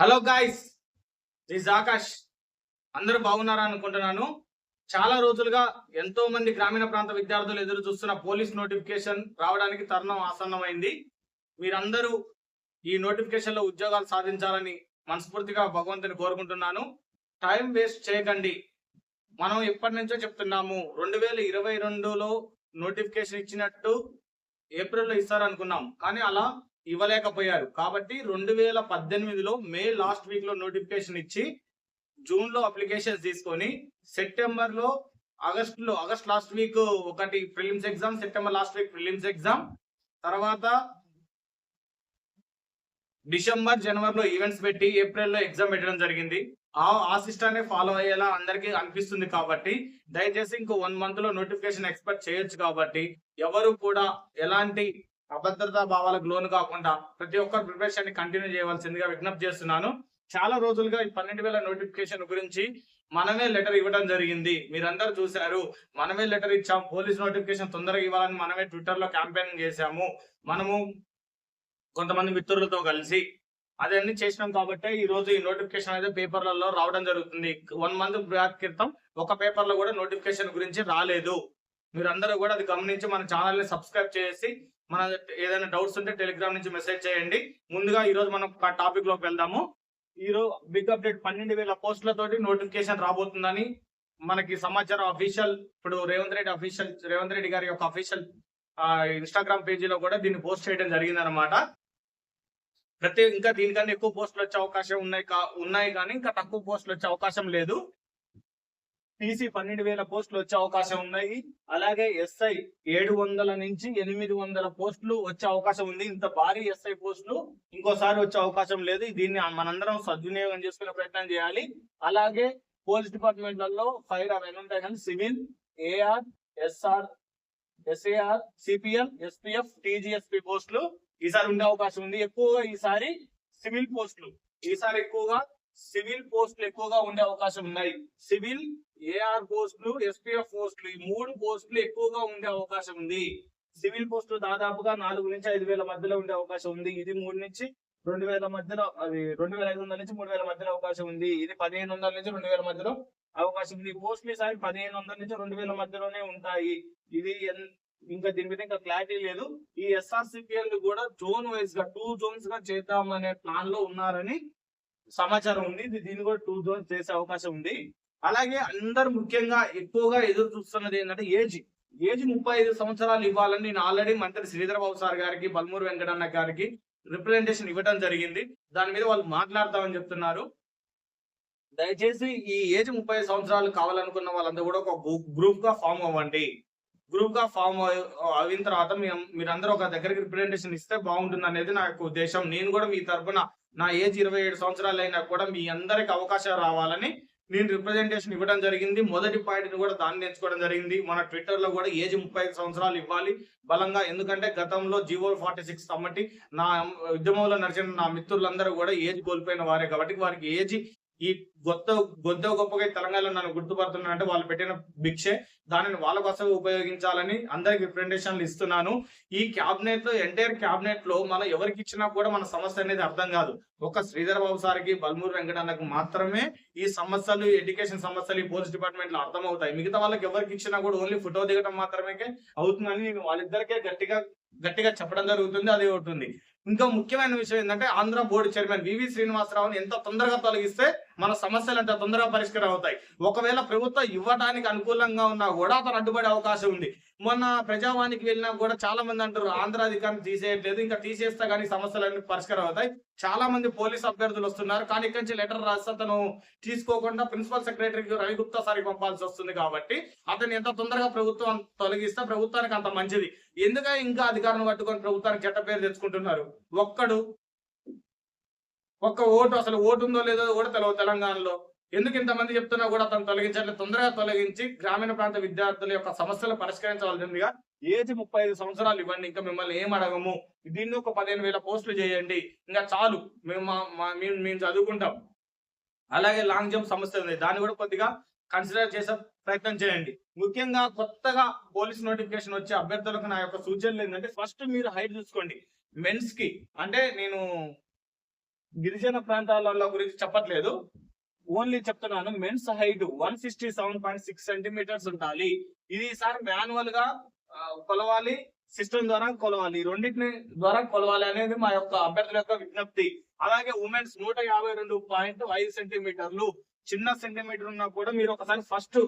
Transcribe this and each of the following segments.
Hello guys this Akash. అందరూ బాగున్నారా అనుకుంటున్నాను. చాలా రోజులుగా ఎంతో మంది గ్రామీణ ప్రాంత విద్యార్థులు ఎదురు చూస్తున్న పోలీస్ నోటిఫికేషన్ రావడానికి తరుణం ఆసన్నమైంది. మీరందరూ ఈ నోటిఫికేషన్లో ఉద్యోగాలు సాధించాలని మనస్ఫూర్తిగా భగవంతుని కోరుకుంటున్నాను. టైం వేస్ట్ చేయకండి. మనం ఎప్పటి నుంచో చెప్తున్నాము రెండు వేల ఇరవై రెండులో నోటిఫికేషన్ ఇచ్చినట్టు ఏప్రిల్లో ఇస్తారనుకున్నాం. కానీ అలా ఇవ్వలేకపోయారు. కాబట్టి రెండు వేల పద్దెనిమిదిలో మే లాస్ట్ వీక్లో నోటిఫికేషన్ ఇచ్చి జూన్లో అప్లికేషన్స్ తీసుకొని సెప్టెంబర్లో ఆగస్ట్లో ఆగస్ట్ లాస్ట్ వీక్ ఒకటి prelims exam September last week prelims exam తర్వాత డిసెంబర్ జనవరిలో ఈవెంట్స్ పెట్టి ఏప్రిల్లో ఎగ్జామ్ పెట్టడం జరిగింది. ఆ ఆ ఫాలో అయ్యేలా అందరికీ అనిపిస్తుంది కాబట్టి దయచేసి ఇంకో వన్ మంత్లో నోటిఫికేషన్ ఎక్స్పెక్ట్ చేయొచ్చు కాబట్టి ఎవరు కూడా ఎలాంటి అభద్రతా భావాలకు లోను కాకుండా ప్రతి ఒక్కరు ప్రిపరేషన్ని కంటిన్యూ చేయవలసిందిగా విజ్ఞప్తి చేస్తున్నాను. చాలా రోజులుగా ఈ పన్నెండు వేల నోటిఫికేషన్ గురించి మనమే లెటర్ ఇవ్వడం జరిగింది. మీరందరూ చూశారు. మనమే లెటర్ ఇచ్చాం. పోలీస్ నోటిఫికేషన్ తొందరగా ఇవ్వాలని మనమే ట్విట్టర్లో క్యాంపెయిన్ చేశాము. మనము కొంతమంది మిత్రులతో కలిసి అదన్నీ చేసినాం కాబట్టి ఈ రోజు ఈ నోటిఫికేషన్ అయితే పేపర్లలో రావడం జరుగుతుంది. వన్ మంత్ బ్యాక్ క్రితం ఒక పేపర్లో కూడా నోటిఫికేషన్ గురించి రాలేదు. మీరందరూ కూడా అది గమనించి మన ఛానల్ని సబ్స్క్రైబ్ చేసి మన ఏదైనా డౌట్స్ ఉంటే టెలిగ్రామ్ నుంచి మెసేజ్ చేయండి. ముందుగా ఈ రోజు మనం టాపిక్లోకి వెళ్దాము. ఈ రోజు బిగ్ అప్డేట్ పన్నెండు వేల పోస్టులతోటి నోటిఫికేషన్ రాబోతుందని మనకి సమాచారం అఫీషియల్ ఇప్పుడు రేవంత్ రెడ్డి అఫీషియల్ రేవంత్ రెడ్డి గారి యొక్క అఫీషియల్ ఇన్స్టాగ్రామ్ పేజీలో కూడా దీన్ని పోస్ట్ చేయడం జరిగింది అనమాట ప్రతి ఇంకా దీనికన్నా ఎక్కువ పోస్టులు వచ్చే అవకాశం ఉన్నాయి కా- ఉన్నాయి కానీ ఇంకా తక్కువ పోస్టులు వచ్చే అవకాశం లేదు. టీసీ పన్నెండు వేల పోస్టులు వచ్చే అవకాశం ఉన్నాయి. అలాగే ఎస్ఐ ఏడు వందల నుంచి ఎనిమిది వందల పోస్టులు వచ్చే అవకాశం ఉంది. ఇంత భారీ ఎస్ఐ పోస్టులు ఇంకోసారి వచ్చే అవకాశం లేదు. దీన్ని మనందరం సద్వినియోగం చేసుకునే ప్రయత్నం చేయాలి. అలాగే పోలీస్ డిపార్ట్మెంట్లలో ఫైర్ అవన్నీ ఉంటాయి కానీ civil AR SR SAR CPL SPF TGSP పోస్టులు ఈసారి ఉండే అవకాశం ఉంది. ఎక్కువగా ఈసారి సివిల్ పోస్టులు ఈసారి ఎక్కువగా సివిల్ పోస్టులు ఎక్కువగా ఉండే అవకాశం ఉన్నాయి. సివిల్ ఏఆర్ పోస్టులు ఎస్పీఎఫ్ పోస్టులు ఈ మూడు పోస్టులు ఎక్కువగా ఉండే అవకాశం ఉంది. సివిల్ పోస్టులు దాదాపుగా నాలుగు నుంచి ఐదు వేల మధ్యలో ఉండే అవకాశం ఉంది. ఇది మూడు నుంచి రెండు వేల మధ్యలో అది రెండు వేల ఐదు వందల నుంచి మూడు వేల మధ్యలో అవకాశం ఉంది. ఇది పదిహేను వందల నుంచి రెండు వేల మధ్యలో అవకాశం ఉంది. పోస్టులు ఈసారి పదిహేను వందల నుంచి రెండు వేల మధ్యలోనే ఉంటాయి. ఇది ఇంకా దీని మీద ఇంకా క్లారిటీ లేదు. ఈ ఎస్ఆర్సిపిఎల్ కూడా జోన్ వైజ్గా టూ జోన్స్గా చేద్దామనే ప్లాన్లో ఉన్నారని సమాచారం ఉంది. దీన్ని కూడా టూ జోన్స్ చేసే అవకాశం ఉంది. అలాగే అందరు ముఖ్యంగా ఎక్కువగా ఎదురు చూస్తున్నది ఏంటంటే ఏజ్. ఏజ్ ముప్పై ఐదు సంవత్సరాలు ఇవ్వాలని నేను ఆల్రెడీ మంత్రి శ్రీధర్ బాబు సార్ గారికి బల్మూరు వెంకటన్న గారికి రిప్రజెంటేషన్ ఇవ్వడం జరిగింది. దాని మీద వాళ్ళు మాట్లాడతామని చెప్తున్నారు. దయచేసి ఈ ఏజ్ ముప్పై సంవత్సరాలు కావాలనుకున్న వాళ్ళందరూ కూడా ఒక గ్రూప్గా ఫామ్ అవ్వండి. గ్రూప్గా ఫామ్ అయిన తర్వాత మీరందరూ ఒక దగ్గరికి రిప్రజెంటేషన్ ఇస్తే బాగుంటుంది అనేది నా యొక్క ఉద్దేశం. నేను కూడా మీ తరపున నా ఏజ్ ఇరవై ఏడు సంవత్సరాలు అయినా కూడా మీ అందరికి అవకాశం రావాలని నేను రిప్రజెంటేషన్ ఇవ్వడం జరిగింది. మొదటి పాయింట్ని కూడా దాన్ని ఎంచుకోవడం జరిగింది. మన ట్విట్టర్లో కూడా ఏజ్ ముప్పై ఐదు సంవత్సరాలు ఇవ్వాలి. బలంగా ఎందుకంటే గతంలో జీవో ఫార్టీ సిక్స్ కాబట్టి నా ఉద్యమంలో నడిచిన నా మిత్రులందరూ కూడా ఏజ్ కోల్పోయిన వారే కాబట్టి వారికి ఏజ్ ఈ గొత్త గొద్ద గొప్పగా తెలంగాణలో నన్ను గుర్తుపడుతున్నారంటే వాళ్ళు పెట్టిన భిక్షే. దానిని వాళ్ళ కోసం ఉపయోగించాలని అందరికి రిప్రజెంటేషన్లు ఇస్తున్నాను. ఈ క్యాబినెట్లో ఎంటైర్ క్యాబినెట్లో మనం ఎవరికి ఇచ్చినా కూడా మన సమస్య అనేది అర్థం కాదు. ఒక శ్రీధర్ బాబు సార్కి బల్మూరు వెంకటన్నకు మాత్రమే ఈ సమస్యలు ఎడ్యుకేషన్ సమస్యలు ఈ పోలీస్ డిపార్ట్మెంట్లో అర్థమవుతాయి. మిగతా వాళ్ళకి ఎవరికి ఇచ్చినా కూడా ఓన్లీ ఫోటో దిగడం మాత్రమే అవుతుందని నేను వాళ్ళిద్దరికే గట్టిగా గట్టిగా చెప్పడం జరుగుతుంది అది అవుతుంది. ఇంకా ముఖ్యమైన విషయం ఏంటంటే ఆంధ్ర బోర్డు చైర్మన్ వివి శ్రీనివాసరావుని ఎంత తొందరగా తొలగిస్తే మన సమస్యలు ఎంత తొందరగా పరిష్కారం అవుతాయి. ఒకవేళ ప్రభుత్వం ఇవ్వడానికి అనుకూలంగా ఉన్నా కూడా అతను అడ్డుపడే అవకాశం ఉంది. మొన్న ప్రజావానికి వెళ్ళినా కూడా చాలా మంది అంటారు ఆంధ్ర అధికారం తీసేయట్లేదు ఇంకా తీసేస్తే కానీ సమస్యలన్నీ పరిష్కారం అవుతాయి. చాలా మంది పోలీస్ అభ్యర్థులు వస్తున్నారు కానీ ఇక్కడి నుంచి లెటర్ రాస్తే అతను తీసుకోకుండా ప్రిన్సిపల్ సెక్రటరీకి రవి గుప్తా సార్కి పంపాల్సి వస్తుంది కాబట్టి అతను ఎంత తొందరగా ప్రభుత్వం తొలగిస్తే ప్రభుత్వానికి అంత మంచిది. ఎందుకంటే ఇంకా అధికారం పట్టుకొని ప్రభుత్వానికి చెట్ట పేరు తెచ్చుకుంటున్నారు? ఒక్కడు ఒక్క ఓటు అసలు ఓటు ఉందో లేదో కూడా తెలియదు తెలంగాణలో. ఎందుకు ఇంతమంది చెప్తున్నా కూడా అతను తొలగించాలి తొందరగా తొలగించి గ్రామీణ ప్రాంత విద్యార్థుల యొక్క సమస్యలు పరిష్కరించవలసిందిగా ఏజ్ ముప్పై ఐదు సంవత్సరాలు ఇవ్వండి. ఇంకా మిమ్మల్ని ఏం అడగము? దీన్ని ఒక పదిహేను వేల పోస్టులు చేయండి. ఇంకా చాలు. మేము మేము మేము చదువుకుంటాం. అలాగే లాంగ్ జంప్ సమస్య ఉంది. దాన్ని కూడా కొద్దిగా కన్సిడర్ చేసే ప్రయత్నం చేయండి. ముఖ్యంగా కొత్తగా పోలీస్ నోటిఫికేషన్ వచ్చే అభ్యర్థులకు నా యొక్క సూచనలు ఏంటంటే ఫస్ట్ మీరు హైట్ చూసుకోండి. మెన్స్కి అంటే నేను గిరిజన ప్రాంతాలలో గురించి చెప్పట్లేదు. ఓన్లీ చెప్తున్నాను men's height one sixty seven point six centimetres ఉండాలి. ఇది సార్ మాన్యువల్గా కొలవాలి సిస్టమ్ ద్వారా కొలవాలి. రెండింటిని ద్వారా కొలవాలి అనేది మా యొక్క అభ్యర్థుల యొక్క విజ్ఞప్తి. అలాగే ఉమెన్స్ నూట యాభై రెండు పాయింట్ ఐదు సెంటీమీటర్లు చిన్న సెంటీమీటర్ ఉన్నా కూడా మీరు ఒకసారి ఫస్ట్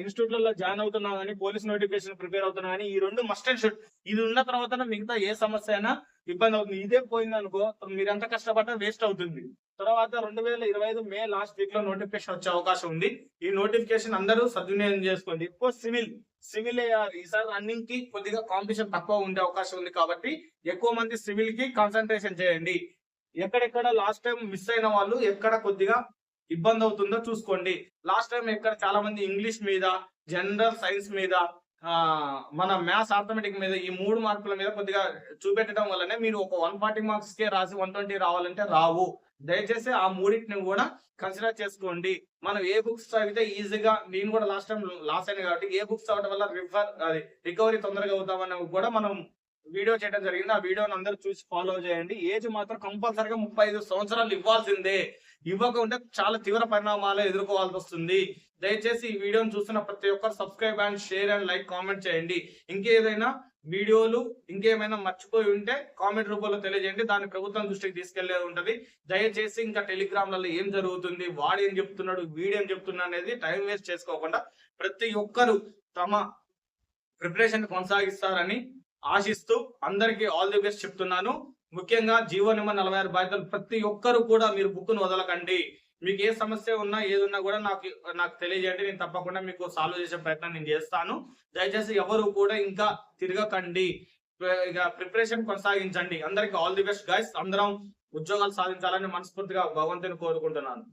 ఇన్స్టిట్యూట్లలో జాయిన్ అవుతున్నా కానీ పోలీస్ నోటిఫికేషన్ ప్రిపేర్ అవుతున్నా కానీ ఈ రెండు మస్ట్ అండ్ షుడ్ ఇది ఉన్న తర్వాత మిగతా ఏ సమస్య అయినా ఇబ్బంది అవుతుంది. ఇదే పోయింది అనుకో మీరు ఎంత కష్టపడ్డా వేస్ట్ అవుతుంది. తర్వాత రెండు వేల ఇరవై ఐదు మే లాస్ట్ వీక్లో నోటిఫికేషన్ వచ్చే అవకాశం ఉంది. ఈ నోటిఫికేషన్ అందరూ సద్వినియోగం చేసుకోండి. ఎక్కువ సివిల్ సివిల్ ఈసారి రన్నింగ్కి కొద్దిగా కాంపిటీషన్ తక్కువ ఉండే అవకాశం ఉంది కాబట్టి ఎక్కువ మంది సివిల్కి కాన్సన్ట్రేషన్ చేయండి. ఎక్కడెక్కడ లాస్ట్ టైం మిస్ అయిన వాళ్ళు ఎక్కడ కొద్దిగా ఇబ్బంది అవుతుందో చూసుకోండి. లాస్ట్ టైం ఎక్కడ చాలా మంది ఇంగ్లీష్ మీద జనరల్ సైన్స్ మీద మన మ్యాథ్స్ ఆర్థమెటిక్ మీద ఈ మూడు మార్కుల మీద కొద్దిగా చూపెట్టడం వల్లనే మీరు ఒక వన్ ఫార్టీ మార్క్స్ కే రాసి వన్ ట్వంటీ రావాలంటే రావు. దయచేసి ఆ మూడింటిని కూడా కన్సిడర్ చేసుకోండి. మనం ఏ బుక్స్ చదివితే ఈజీగా నేను కూడా లాస్ట్ టైం లాస్ అయింది కాబట్టి ఏ బుక్స్ చదవడం వల్ల రిఫర్ అది రికవరీ తొందరగా అవుతామని కూడా మనం వీడియో చేయడం జరిగింది. ఆ వీడియోని అందరూ చూసి ఫాలో చేయండి. ఏజ్ మాత్రం కంపల్సరిగా ముప్పై ఐదు సంవత్సరాలు ఇవ్వాల్సిందే. ఇవ్వకుంటే చాలా తీవ్ర పరిణామాలు ఎదుర్కోవాల్సి వస్తుంది. దయచేసి ఈ వీడియోని చూస్తున్న ప్రతి ఒక్కరు subscribe and share and like comment చేయండి. ఇంకేదైనా వీడియోలు ఇంకేమైనా మర్చిపోయి ఉంటే కామెంట్ రూపంలో తెలియజేయండి. దాన్ని ప్రభుత్వం దృష్టికి తీసుకెళ్ళేది ఉంటది. దయచేసి ఇంకా టెలిగ్రామ్లలో ఏం జరుగుతుంది వాడు ఏం చెప్తున్నాడు వీడేం చెప్తున్నా అనేది టైం వేస్ట్ చేసుకోకుండా ప్రతి ఒక్కరు తమ ప్రిపరేషన్ కొనసాగిస్తారని ఆశిస్తూ అందరికీ ఆల్ ది బెస్ట్ చెప్తున్నాను. ముఖ్యంగా జీవో నెంబర్ నలభై ఆరు బాధ్యతలు ప్రతి ఒక్కరు కూడా మీరు బుక్ను వదలకండి. మీకు ఏ సమస్య ఉన్నా ఏదున్నా కూడా నాకు నాకు తెలియజేయండి. నేను తప్పకుండా మీకు సాల్వ్ చేసే ప్రయత్నం నేను చేస్తాను. దయచేసి ఎవరు కూడా ఇంకా తిరగకండి. ఇక ప్రిపరేషన్ కొనసాగించండి. అందరికి ఆల్ ది బెస్ట్. గైస్ అందరం ఉద్యోగాలు సాధించాలని మనస్ఫూర్తిగా భగవంతుని కోరుకుంటున్నాను.